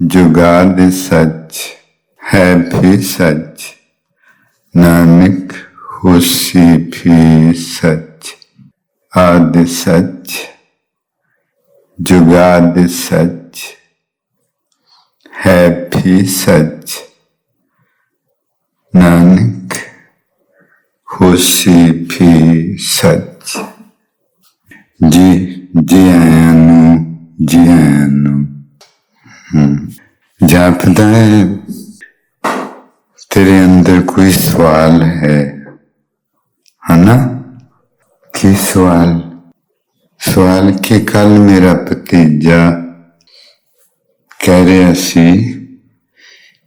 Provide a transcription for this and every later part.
ਜੁਗਾਦ ਸੱਚ ਹੈ ਵੀ ਸੱਚ, ਨਾਨਕ ਹੋਸੀ ਵੀ ਸੱਚ। ਆਦਿ ਸੱਚ, ਜੁਗਾਦ ਸੱਚ ਹੈ ਵੀ ਸੱਚ, ਨਾਨਕ ਹੋਸੀ ਵੀ ਸੱਚ। ਜੀ ਜੀ ਆਇਆਂ ਨੂੰ ਜੀ ਆਇਆਂ ਨੂੰ ਜਾਪਦਾ ਹੈ। ਤੇਰੇ ਅੰਦਰ ਕੋਈ ਸਵਾਲ ਹੈ, ਹਨਾ? ਕੀ ਸਵਾਲ? ਸਵਾਲ ਕਿ ਕੱਲ ਮੇਰਾ ਭਤੀਜਾ ਕਹਿ ਰਿਹਾ ਸੀ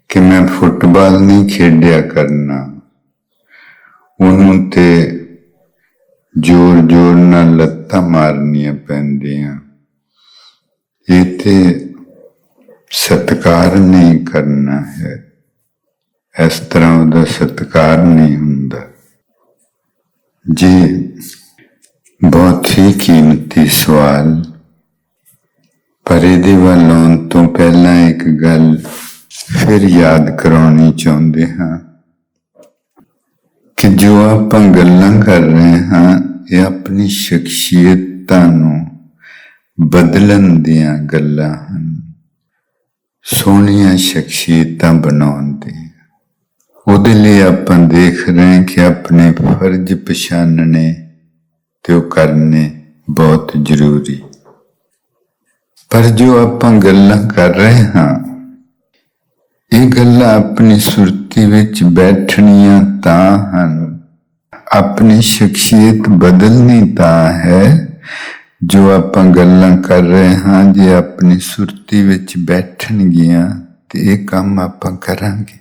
ਕਿ ਮੈਂ ਫੁੱਟਬਾਲ ਨਹੀਂ ਖੇਡਿਆ ਕਰਨਾ। ਉਹਨੂੰ ਤੇ ਜੋਰ ਜੋਰ ਨਾਲ ਲੱਤਾਂ ਮਾਰਨੀਆਂ ਪੈਂਦੀਆਂ। ਇਹ ਤੇ ਸਤਕਾਰ ਨਹੀਂ ਕਰਨਾ ਹੈ। ਇਸ ਤਰ੍ਹਾਂ ਉਹਦਾ ਸਤਕਾਰ ਨਹੀਂ ਹੁੰਦਾ। ਜੀ, ਬਹੁਤ ਹੀ ਕੀਮਤੀ ਸਵਾਲ। ਪਰ ਇਹਦੇ ਵੱਲ ਆਉਣ ਤੋਂ ਪਹਿਲਾਂ ਇੱਕ ਗੱਲ ਫਿਰ ਯਾਦ ਕਰਾਉਣੀ ਚਾਹੁੰਦੇ ਹਾਂ। ਕਿ ਜੋ ਆਪਾਂ ਗੱਲਾਂ ਕਰ ਰਹੇ ਹਾਂ, ਇਹ ਆਪਣੀ ਸ਼ਖਸੀਅਤਾਂ ਨੂੰ ਬਦਲਣ ਦੀਆਂ ਗੱਲਾਂ ਹਨ। ਸੋਹਣੀਆਂ ਸ਼ਖਸੀਅਤਾਂ ਬਣਾਉਣ ਦੀ। ਉਹਦੇ ਲਈ ਆਪਾਂ ਦੇਖ ਰਹੇ ਹਾਂ ਕਿ ਆਪਣੇ ਫਰਜ਼ ਪਛਾਣਨੇ ਤੇ ਉਹ ਕਰਨੇ ਬਹੁਤ ਜ਼ਰੂਰੀ। ਪਰ ਜੋ ਆਪਾਂ ਗੱਲਾਂ ਕਰ ਰਹੇ ਹਾਂ, ਇਹ ਗੱਲਾਂ ਆਪਣੀ ਸੁਰਤੀ ਵਿੱਚ ਬੈਠਣੀਆਂ ਤਾਂ ਹਨ। ਆਪਣੀ ਸ਼ਖਸੀਅਤ ਬਦਲਣੀ ਤਾਂ ਹੈ। ਜੋ ਆਪਾਂ ਗੱਲਾਂ ਕਰ ਰਹੇ ਹਾਂ, ਜੇ ਆਪਣੀ ਸੁਰਤੀ ਵਿੱਚ ਬੈਠਣਗੀਆਂ, ਤੇ ਇਹ ਕੰਮ ਆਪਾਂ ਕਰਾਂਗੇ।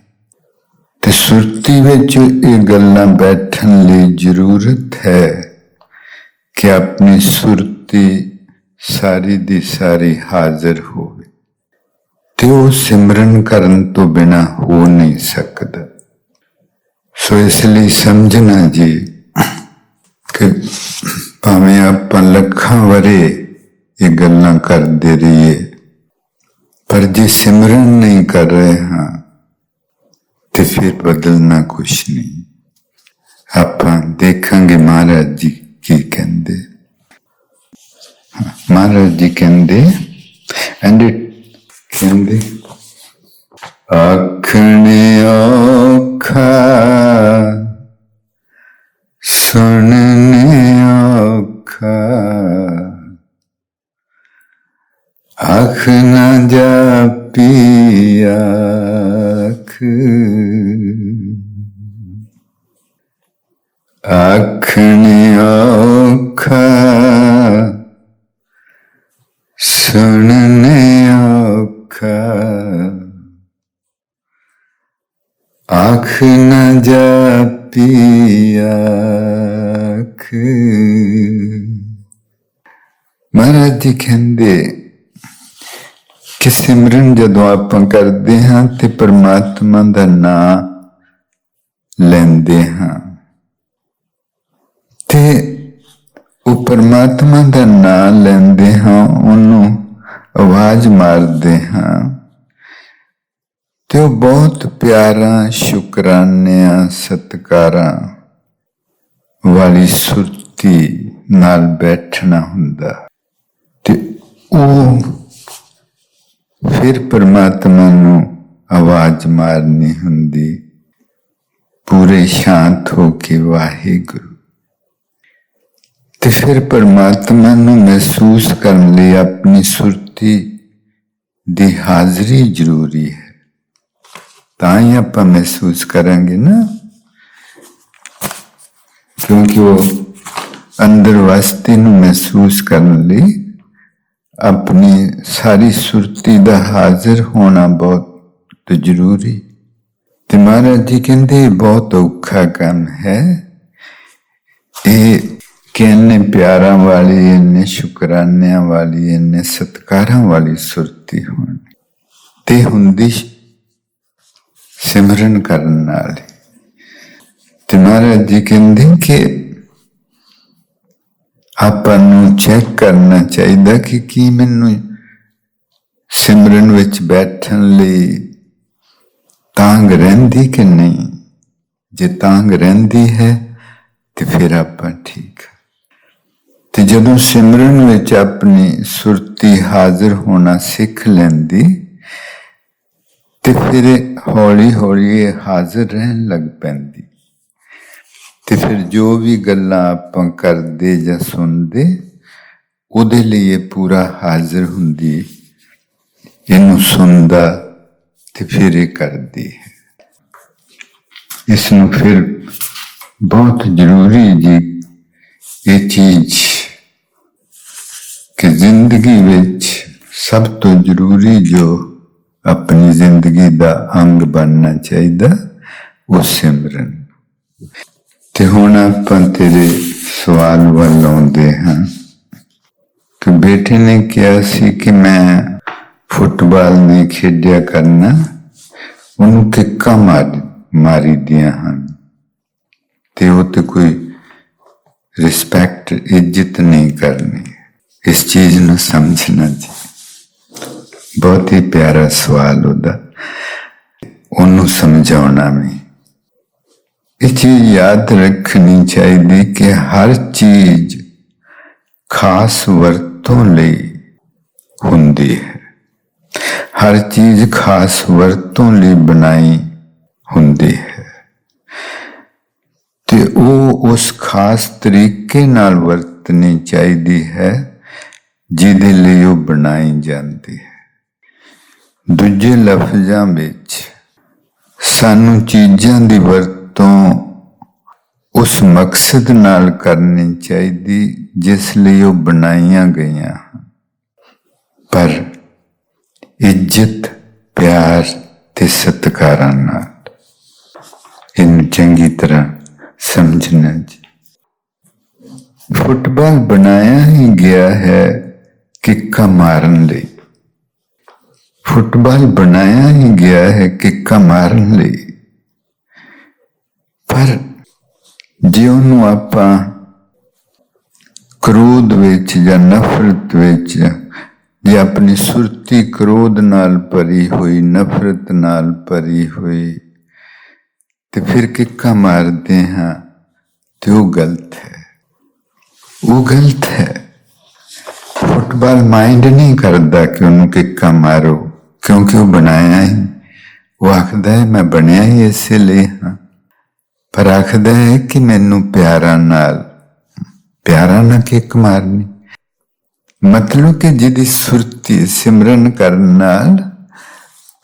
ਤੇ ਸੁਰਤੀ ਵਿੱਚ ਇਹ ਗੱਲਾਂ ਬੈਠਣ ਲਈ ਜ਼ਰੂਰਤ ਹੈ ਕਿ ਆਪਣੀ ਸੁਰਤੀ ਸਾਰੀ ਦੀ ਸਾਰੀ ਹਾਜ਼ਰ ਹੋਵੇ। ਤੇ ਉਹ ਸਿਮਰਨ ਕਰਨ ਤੋਂ ਬਿਨਾ ਹੋ ਨਹੀਂ ਸਕਦਾ। ਸੋ ਇਸ ਲਈ ਸਮਝਣਾ ਜੀ ਕਿ ਭਾਵੇਂ ਆਪ ਲੱਖਾਂ ਵਰੇ ਇਹ ਗੱਲਾਂ ਕਰਦੇ ਰਹੀਏ। ਪਰ ਜੇ ਸਿਮਰਨ ਨਹੀਂ ਕਰ ਰਹੇ ਹਾਂ, ਤੇ ਫਿਰ ਬਦਲਣਾ ਕੁਛ ਨਹੀਂ। ਆਪਾਂ ਦੇਖਾਂਗੇ ਮਹਾਰਾਜ ਜੀ ਕੀ ਕਹਿੰਦੇ। ਮਹਾਰਾਜ ਜੀ ਕਹਿੰਦੇ ਐਂਡ ਕਹਿੰਦੇ, ਆਖਣੇ ਔਖਾ ਆਖ ਨਾ ਜਾਪੀ ਆਖ ਮਹਾਰਾਜ ਜੀ ਕਹਿੰਦੇ ਕਿ ਸਿਮਰਨ ਜਦੋਂ ਆਪਾਂ ਕਰਦੇ ਹਾਂ ਤੇ ਪਰਮਾਤਮਾ ਦਾ ਨਾਮ ਲੈਂਦੇ ਹਾਂ ਤੇ ਉਹ ਪਰਮਾਤਮਾ ਦਾ ਨਾਮ ਲੈਂਦੇ ਹਾਂ ਉਹਨੂੰ ਆਵਾਜ਼ ਮਾਰਦੇ ਹਾਂ। ਤੇ ਉਹ ਬਹੁਤ ਪਿਆਰਾ, ਸ਼ੁਕਰਾਨਿਆਂ, ਸਤਕਾਰਾਂ ਵਾਲੀ ਸੁਰਤੀ ਨਾਲ ਬੈਠਣਾ ਹੁੰਦਾ। ਤੇ ਉਹ ਫਿਰ ਪਰਮਾਤਮਾ ਨੂੰ ਆਵਾਜ਼ ਮਾਰਨੀ ਹੁੰਦੀ, ਪੂਰੇ ਸ਼ਾਂਤ ਹੋ ਕੇ ਵਾਹਿਗੁਰੂ। ਤੇ ਫਿਰ ਪਰਮਾਤਮਾ ਨੂੰ ਮਹਿਸੂਸ ਕਰਨ ਲਈ ਆਪਣੀ ਸੁਰਤੀ ਦੀ ਹਾਜ਼ਰੀ ਜ਼ਰੂਰੀ ਹੈ ਤਾਂ ਹੀ ਆਪਾਂ ਮਹਿਸੂਸ ਕਰਾਂਗੇ ਨਾ ਕਿਉਂਕਿ ਉਹ ਅੰਦਰ ਵਸਤੀ ਨੂੰ ਮਹਿਸੂਸ ਕਰਨ ਲਈ ਆਪਣੀ ਸਾਰੀ ਸੁਰਤੀ ਦਾ ਹਾਜ਼ਰ ਹੋਣਾ ਬਹੁਤ ਤੇ ਜ਼ਰੂਰੀ ਤੇ ਮਹਾਰਾਜ ਜੀ ਕਹਿੰਦੇ ਇਹ ਬਹੁਤ ਔਖਾ ਕੰਮ ਹੈ ਇਹ ਕਿੰਨੇ ਪਿਆਰਾਂ ਵਾਲੀ, ਇੰਨੇ ਸ਼ੁਕਰਾਨਿਆਂ ਵਾਲੀ, ਇੰਨੇ ਸਤਕਾਰਾਂ ਵਾਲੀ ਸੁਰਤੀ ਹੋਣ। ਤੇ ਹੁੰਦੀ ਸਿਮਰਨ ਕਰਨ ਨਾਲ। ਤੇ ਮਹਾਰਾਜ ਜੀ ਕਹਿੰਦੇ ਕਿ ਆਪਾਂ ਨੂੰ ਚੈੱਕ ਕਰਨਾ ਚਾਹੀਦਾ ਕਿ ਕੀ ਮੈਨੂੰ ਸਿਮਰਨ ਵਿੱਚ ਬੈਠਣ ਲਈ ਤਾਂਗ ਰਹਿੰਦੀ ਕਿ ਨਹੀਂ। ਜੇ ਤਾਂਗ ਰਹਿੰਦੀ ਹੈ, ਤੇ ਫਿਰ ਆਪਾਂ ਠੀਕ ਜਦੋਂ ਸਿਮਰਨ ਵਿੱਚ ਆਪਣੀ ਸੁਰਤੀ ਹਾਜ਼ਰ ਹੋਣਾ ਸਿੱਖ ਲੈਂਦੀ, ਤੇ ਫਿਰ ਹੌਲੀ ਹੌਲੀ ਇਹ ਹਾਜ਼ਰ ਰਹਿਣ ਲੱਗ ਪੈਂਦੀ। ਤੇ ਫਿਰ ਜੋ ਵੀ ਗੱਲਾਂ ਆਪਾਂ ਕਰਦੇ ਜਾਂ ਸੁਣਦੇ, ਉਹਦੇ ਲਈ ਇਹ ਪੂਰਾ ਹਾਜ਼ਰ ਹੁੰਦੀ ਇਹਨੂੰ ਸੁਣਦਾ ਤੇ ਫਿਰ ਇਹ ਕਰਦੀ ਹੈ। ਇਸ ਨੂੰ ਫਿਰ ਬਹੁਤ ਜ਼ਰੂਰੀ ਜੀ, ਇਹ ਚੀਜ਼ ਕਿ ਜ਼ਿੰਦਗੀ ਵਿੱਚ ਸਭ ਤੋਂ ਜ਼ਰੂਰੀ ਜੋ ਆਪਣੀ ਜ਼ਿੰਦਗੀ ਦਾ ਅੰਗ ਬਣਨਾ ਚਾਹੀਦਾ, ਉਹ ਸਿਮਰਨ। ਤੇ ਹੁਣ ਆਪਾਂ ਤੇਰੇ ਸਵਾਲ ਵੱਲ ਆਉਂਦੇ ਹਾਂ। ਕਿ ਬੇਟੇ ਨੇ ਕਿਹਾ ਸੀ ਕਿ ਮੈਂ ਫੁੱਟਬਾਲ ਨਹੀਂ ਖੇਡਿਆ ਕਰਨਾ, ਉਹਨੂੰ ਕਿੱਕਾਂ ਮਾਰ ਮਾਰੀ ਦੀਆਂ ਹਨ। ਤੇ ਉਹ ਤੇ ਕੋਈ ਰਿਸਪੈਕਟ ਇੱਜ਼ਤ ਨਹੀਂ ਕਰਨੀ। ਇਸ ਚੀਜ਼ ਨੂੰ ਸਮਝਣਾ ਜੀ। ਬਹੁਤ ਹੀ ਪਿਆਰਾ ਸਵਾਲ ਉਹਦਾ। ਉਹਨੂੰ ਸਮਝਾਉਣਾ ਵੀ। ਇਹ ਚੀਜ਼ ਯਾਦ ਰੱਖਣੀ ਚਾਹੀਦੀ ਕਿ ਹਰ ਚੀਜ਼ ਖਾਸ ਵਰਤੋਂ ਲਈ ਹੁੰਦੀ ਹੈ। ਹਰ ਚੀਜ਼ ਖਾਸ ਵਰਤੋਂ ਲਈ ਬਣਾਈ ਹੁੰਦੀ ਹੈ। ਤੇ ਉਹ ਉਸ ਖਾਸ ਤਰੀਕੇ ਨਾਲ ਵਰਤਣੀ ਚਾਹੀਦੀ ਹੈ ਜਿਹਦੇ ਲਈ ਉਹ ਬਣਾਈ ਜਾਂਦੀ ਹੈ। ਦੂਜੇ ਲਫ਼ਜ਼ਾਂ ਵਿੱਚ, ਸਾਨੂੰ ਚੀਜ਼ਾਂ ਦੀ ਵਰਤੋਂ ਉਸ ਮਕਸਦ ਨਾਲ ਕਰਨੀ ਚਾਹੀਦੀ, ਜਿਸ ਲਈ ਉਹ ਬਣਾਈਆਂ ਗਈਆਂ ਪਰ ਇੱਜ਼ਤ, ਪਿਆਰ ਤੇ ਸਤਿਕਾਰਾਂ ਨਾਲ। ਇਹਨੂੰ ਚੰਗੀ ਤਰ੍ਹਾਂ ਸਮਝਣਾ ਜੀ। ਫੁੱਟਬਾਲ ਬਣਾਇਆ ਹੀ ਗਿਆ ਹੈ ਕਿੱਕਾ ਮਾਰਨ ਲਈ। ਫੁੱਟਬਾਲ ਬਣਾਇਆ ਹੀ ਗਿਆ ਹੈ ਕਿੱਕਾ ਮਾਰਨ ਲਈ। ਪਰ ਜੇ ਉਹਨੂੰ ਆਪਾਂ ਕ੍ਰੋਧ ਵਿੱਚ ਜਾਂ ਨਫ਼ਰਤ ਵਿੱਚ ਜੇ ਆਪਣੀ ਸੁਰਤੀ ਕ੍ਰੋਧ ਨਾਲ ਭਰੀ ਹੋਈ, ਨਫ਼ਰਤ ਨਾਲ ਭਰੀ ਹੋਈ, ਤੇ ਫਿਰ ਕਿੱਕਾ ਮਾਰਦੇ ਹਾਂ ਤੇ ਉਹ ਗਲਤ ਹੈ। ਉਹ ਗਲਤ ਹੈ। ਫੁੱਟਬਾਲ ਮਾਈਂਡ ਨਹੀਂ ਕਰਦਾ ਕਿ ਉਹਨੂੰ ਕਿੱਕਾ ਮਾਰੋ, ਕਿਉਂਕਿ ਉਹ ਬਣਾਇਆ ਹੀ। ਉਹ ਆਖਦਾ ਹੈ, ਮੈਂ ਬਣਿਆ ਹੀ ਇਸੇ ਲਈ ਹਾਂ। ਪਰ ਆਖਦਾ ਹੈ ਕਿ ਮੈਨੂੰ ਪਿਆਰਾਂ ਨਾਲ ਪਿਆਰਾਂ ਨਾਲ ਕਿੱਕ ਮਾਰਨੀ। ਮਤਲਬ ਕਿ ਜਿਹਦੀ ਸੁਰਤੀ ਸਿਮਰਨ ਕਰਨ ਨਾਲ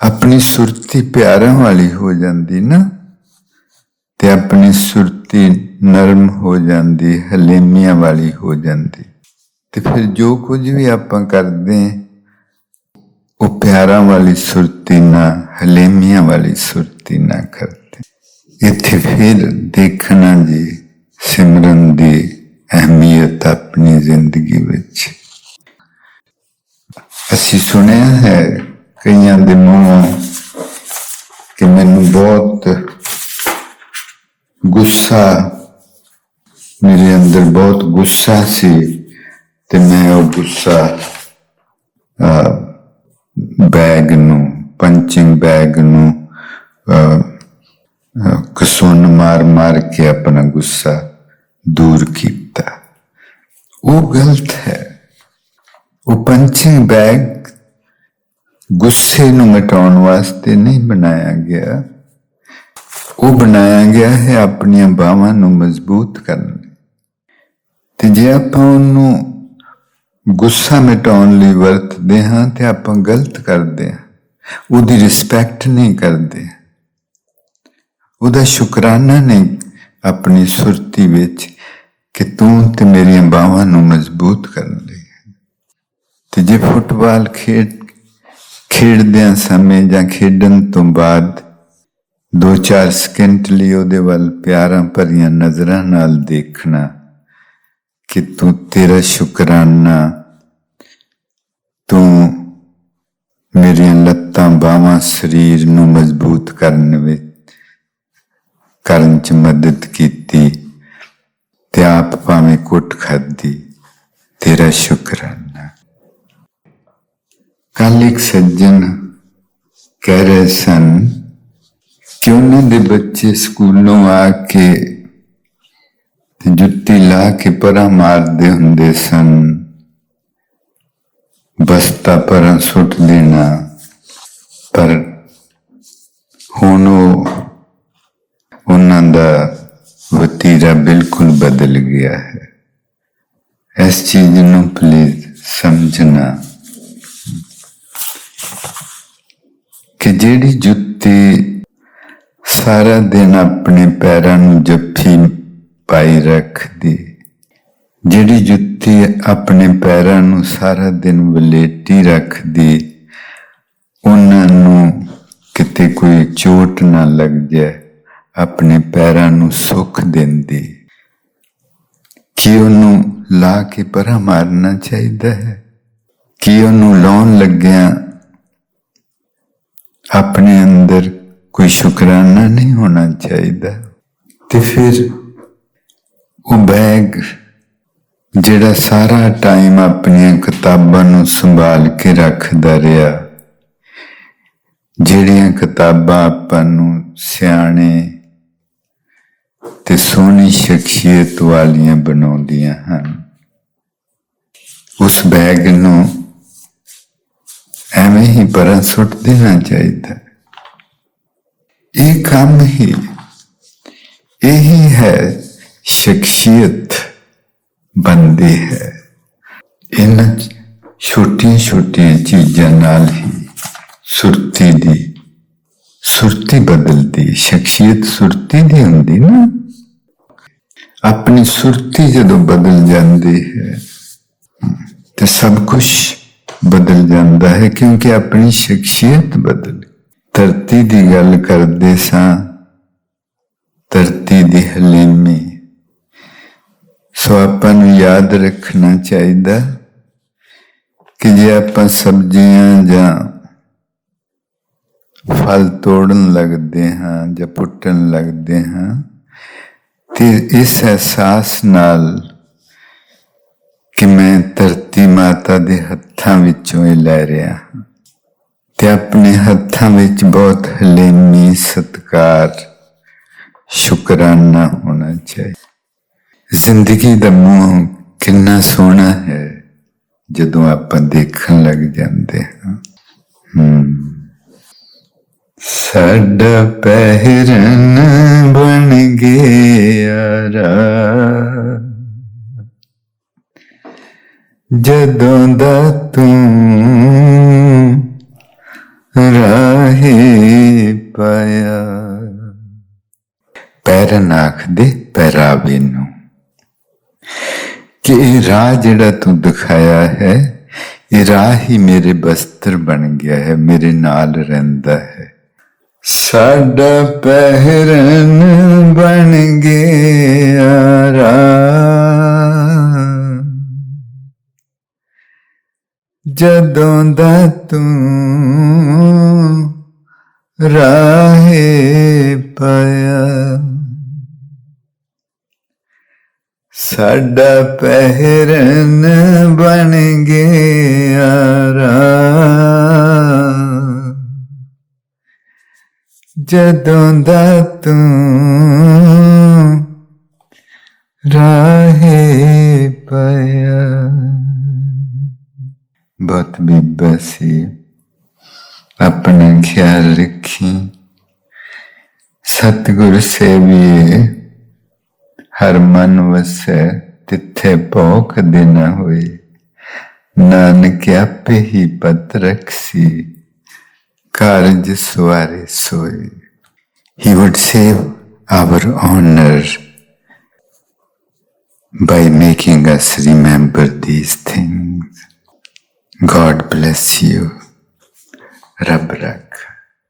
ਆਪਣੀ ਸੁਰਤੀ ਪਿਆਰਾਂ ਵਾਲੀ ਹੋ ਜਾਂਦੀ ਨਾ, ਤੇ ਆਪਣੀ ਸੁਰਤੀ ਨਰਮ ਹੋ ਜਾਂਦੀ, ਹਲੇਮੀਆਂ ਵਾਲੀ ਹੋ ਜਾਂਦੀ। ਤੇ ਫਿਰ ਜੋ ਕੁਝ ਵੀ ਆਪਾਂ ਕਰਦੇ ਉਹ ਪਿਆਰਾਂ ਵਾਲੀ ਸੁਰਤੀ ਨਾਲ, ਹਲੇਮੀਆਂ ਵਾਲੀ ਸੁਰਤੀ ਨਾਲ ਕਰਦੇ ਇੱਥੇ ਫਿਰ ਦੇਖਣਾ ਜੀ, ਸਿਮਰਨ ਦੀ ਅਹਿਮੀਅਤ ਆਪਣੀ ਜ਼ਿੰਦਗੀ ਵਿੱਚ। ਅਸੀਂ ਸੁਣਿਆ ਹੈ ਕਈਆਂ ਦੇ ਮੂੰਹੋਂ ਕਿ ਮੈਨੂੰ ਬਹੁਤ ਗੁੱਸਾ, ਮੇਰੇ ਅੰਦਰ ਬਹੁਤ ਗੁੱਸਾ ਸੀ। ਤੇ ਮੈਂ ਉਹ ਗੁੱਸਾ ਬੈਗ ਨੂੰ ਪੰਚਿੰਗ ਬੈਗ ਨੂੰ ਅਹ, ਮਾਰ ਮਾਰ ਕੇ ਆਪਣਾ ਗੁੱਸਾ ਦੂਰ ਕੀਤਾ। ਉਹ ਗਲਤ ਹੈ। ਉਹ ਪੰਚਿੰਗ ਬੈਗ ਗੁੱਸੇ ਨੂੰ ਮਿਟਾਉਣ ਵਾਸਤੇ ਨਹੀਂ ਬਣਾਇਆ ਗਿਆ। ਉਹ ਬਣਾਇਆ ਗਿਆ ਹੈ ਆਪਣੀਆਂ ਬਾਹਾਂ ਨੂੰ ਮਜ਼ਬੂਤ ਕਰਨ ਲਈ। ਤੇ ਜੇ ਆਪਾਂ ਉਹਨੂੰ ਗੁੱਸਾ ਮਿਟਾਉਣ ਲਈ ਵਰਤਦੇ ਹਾਂ ਤੇ ਆਪਾਂ ਗਲਤ ਕਰਦੇ ਹਾਂ। ਉਹਦੀ ਰਿਸਪੈਕਟ ਨਹੀਂ ਕਰਦੇ। ਉਹਦਾ ਸ਼ੁਕਰਾਨਾ ਨਹੀਂ ਆਪਣੀ ਸੁਰਤੀ ਵਿੱਚ ਕਿ ਤੂੰ ਤੇ ਮੇਰੀਆਂ ਬਾਹਾਂ ਨੂੰ ਮਜ਼ਬੂਤ ਕਰਨ ਲਈ। ਤੇ ਜੇ ਫੁੱਟਬਾਲ ਖੇਡ ਖੇਡਦਿਆਂ ਸਮੇਂ ਜਾਂ ਖੇਡਣ ਤੋਂ ਬਾਅਦ 2-4 ਸਕਿੰਟ ਲਈ ਉਹਦੇ ਵੱਲ ਪਿਆਰਾਂ ਭਰੀਆਂ ਨਜ਼ਰਾਂ ਨਾਲ ਦੇਖਣਾ ਕਿ ਤੂੰ ਤੇਰਾ ਸ਼ੁਕਰਾਨਾ, ਤੂੰ ਮੇਰੀਆਂ ਲੱਤਾਂ ਬਾਹਾਂ ਸਰੀਰ ਨੂੰ ਮਜ਼ਬੂਤ ਕਰਨ ਵਿੱਚ ਕਰਨ ਚ ਮਦਦ ਕੀਤੀ ਤੇ ਆਪ ਭਾਵੇਂ ਕੁੱਟ ਖਾਦੀ ਤੇਰਾ ਸ਼ੁਕਰਾਨਾ। ਕੱਲ ਇੱਕ ਸੱਜਣ ਕਹਿ ਰਹੇ ਸਨ ਕਿ ਉਹਨਾਂ ਦੇ ਬੱਚੇ ਸਕੂਲੋਂ ਆ ਕੇ ਤੇ ਜੁੱਤੀ ਲਾ ਕੇ ਪਰਾਂ ਮਾਰਦੇ ਹੁੰਦੇ ਸਨ। ਬਸਤਾ ਪਰਾਂ ਸੁੱਟ ਦੇਣਾ, ਪਰ ਹੁਣ ਉਹ ਉਹਨਾਂ ਦਾ ਵਤੀਰਾ ਬਿਲਕੁਲ ਬਦਲ ਗਿਆ ਹੈ। ਇਸ ਚੀਜ਼ ਨੂੰ ਪਲੀਜ਼ ਸਮਝਣਾ ਕਿ ਜਿਹੜੀ ਜੁੱਤੀ ਸਾਰਾ ਦਿਨ ਆਪਣੇ ਪੈਰਾਂ ਨੂੰ ਜੱਫੀ ਪਾਈ ਰੱਖਦੀ। ਜਿਹੜੀ ਜੁੱਤੀ ਆਪਣੇ ਪੈਰਾਂ ਨੂੰ ਸਾਰਾ ਦਿਨ ਵਲੇਟੀ ਰੱਖਦੀ, ਉਹਨਾਂ ਨੂੰ ਕਿਤੇ ਕੋਈ ਚੋਟ ਨਾ ਲੱਗ ਜਾਏ ਆਪਣੇ ਪੈਰਾਂ ਨੂੰ ਸੁੱਖ ਦਿੰਦੀ। ਕੀ ਉਹਨੂੰ ਲਾ ਕੇ ਪਰਾਂ ਮਾਰਨਾ ਚਾਹੀਦਾ ਹੈ? ਕੀ ਉਹਨੂੰ ਲਾਉਣ ਲੱਗਿਆ ਆਪਣੇ ਅੰਦਰ ਕੋਈ ਸ਼ੁਕਰਾਨਾ ਨਹੀਂ ਹੋਣਾ ਚਾਹੀਦਾ? ਤੇ ਫਿਰ ਉਹ ਬੈਗ ਜਿਹੜਾ ਸਾਰਾ ਟਾਈਮ ਆਪਣੀਆਂ ਕਿਤਾਬਾਂ ਨੂੰ ਸੰਭਾਲ ਕੇ ਰੱਖਦਾ ਰਿਹਾ, ਜਿਹੜੀਆਂ ਕਿਤਾਬਾਂ ਆਪਾਂ ਨੂੰ ਸਿਆਣੇ ਤੇ ਸੋਹਣੀ ਸ਼ਖਸੀਅਤ ਵਾਲੀਆਂ ਬਣਾਉਂਦੀਆਂ ਹਨ, ਉਸ ਬੈਗ ਨੂੰ ਐਵੇਂ ਹੀ ਪਰਾਂ ਸੁੱਟ ਦੇਣਾ ਚਾਹੀਦਾ। ਇਹ ਕੰਮ ਹੀ, ਇਹੀ ਹੈ ਸ਼ਖਸੀਅਤ ਬੰਦੇ ਹੈ। ਇਹਨਾਂ ਛੋਟੀਆਂ ਛੋਟੀਆਂ ਚੀਜ਼ਾਂ ਨਾਲ ਹੀ ਸੁਰਤੀ ਦੀ, ਸੁਰਤੀ ਬਦਲਦੀ, ਸ਼ਖਸੀਅਤ ਸੁਰਤੀ ਦੀ ਹੁੰਦੀ ਨਾ। ਆਪਣੀ ਸੁਰਤੀ ਜਦੋਂ ਬਦਲ ਜਾਂਦੀ ਹੈ, ਤੇ ਸਭ ਕੁਝ ਬਦਲ ਜਾਂਦਾ ਹੈ ਕਿਉਂਕਿ ਆਪਣੀ ਸ਼ਖਸੀਅਤ ਬਦਲ। ਧਰਤੀ ਦੀ ਗੱਲ ਕਰਦੇ ਸਾਂ, ਧਰਤੀ ਦੀ ਹਲੀਮੀ ਸੋ ਆਪਾਂ ਨੂੰ ਯਾਦ ਰੱਖਣਾ ਚਾਹੀਦਾ ਕਿ ਜੇ ਆਪਾਂ ਸਬਜ਼ੀਆਂ ਜਾਂ ਫਲ ਤੋੜਨ ਲੱਗਦੇ ਹਾਂ ਜਾਂ ਪੁੱਟਣ ਲੱਗਦੇ ਹਾਂ, ਤੇ ਇਸ ਅਹਿਸਾਸ ਨਾਲ ਕਿ ਮੈਂ ਧਰਤੀ ਮਾਤਾ ਦੇ ਹੱਥਾਂ ਵਿੱਚੋਂ ਇਹ ਲੈ ਰਿਹਾ ਹਾਂ ਤੇ ਆਪਣੇ ਹੱਥਾਂ ਵਿੱਚ ਬਹੁਤ ਹਲੇਮੀ ਸਤਕਾਰ, ਸ਼ੁਕਰਾਨਾ ਹੋਣਾ ਚਾਹੀਦਾ। ਜ਼ਿੰਦਗੀ ਦਾ ਮੂੰਹ ਕਿੰਨਾ ਸੋਹਣਾ ਹੈ, ਜਦੋਂ ਆਪਾਂ ਦੇਖਣ ਲੱਗ ਜਾਂਦੇ ਹਾਂ। ਹਮ ਸਾਡਾ ਪਹਿਰਨ ਬਣ ਗਿਆ ਰਾ। ਜਦੋਂ ਦਾ ਤੂੰ ਰਾਹੇ ਪਾਇਆ ਪੈਰਨ ਆਖਦੇ ਪੈਰਾਵੇ ਨੂੰ। ਕਿ ਇਹ ਰਾਹ ਜਿਹੜਾ ਤੂੰ ਦਿਖਾਇਆ ਹੈ, ਇਹ ਰਾਹ ਹੀ ਮੇਰੇ ਬਸਤਰ ਬਣ ਗਿਆ ਹੈ, ਮੇਰੇ ਨਾਲ ਰਹਿੰਦਾ ਹੈ। ਸਾਡਾ ਪਹਿਰਨ ਬਣ ਗਿਆ ਰਾਹ। ਜਦੋਂ ਦਾ ਤੂੰ ਰਾਹੇ ਪਾਇਆ ਸਾਡਾ ਪਹਿਰਨ ਬਣ ਗਿਆ ਰਾਹ। ਜਦੋਂ ਦਾ ਤੂੰ ਰਾਹੇ ਪਾਇਆ ਬਹੁਤ ਬੀਬਾ ਸੀ, ਆਪਣਾ ਖਿਆਲ ਰੱਖੀ। ਸਤਿਗੁਰ ਸੇਵੀਏ ਹਰ ਮਨ ਵਸੈ ਤਿੱਥੇ ਭੋਖ ਦੇਣਾ ਹੋਏ ਨਾਨਕ ਆਪੇ ਹੀ ਪਤ ਰਖਸੀ ਕਾਰਜ ਸਵਾਰੇ ਸੋਏ he would save our honor by making us remember these things god bless you ਰੱਬ ਰੱਖ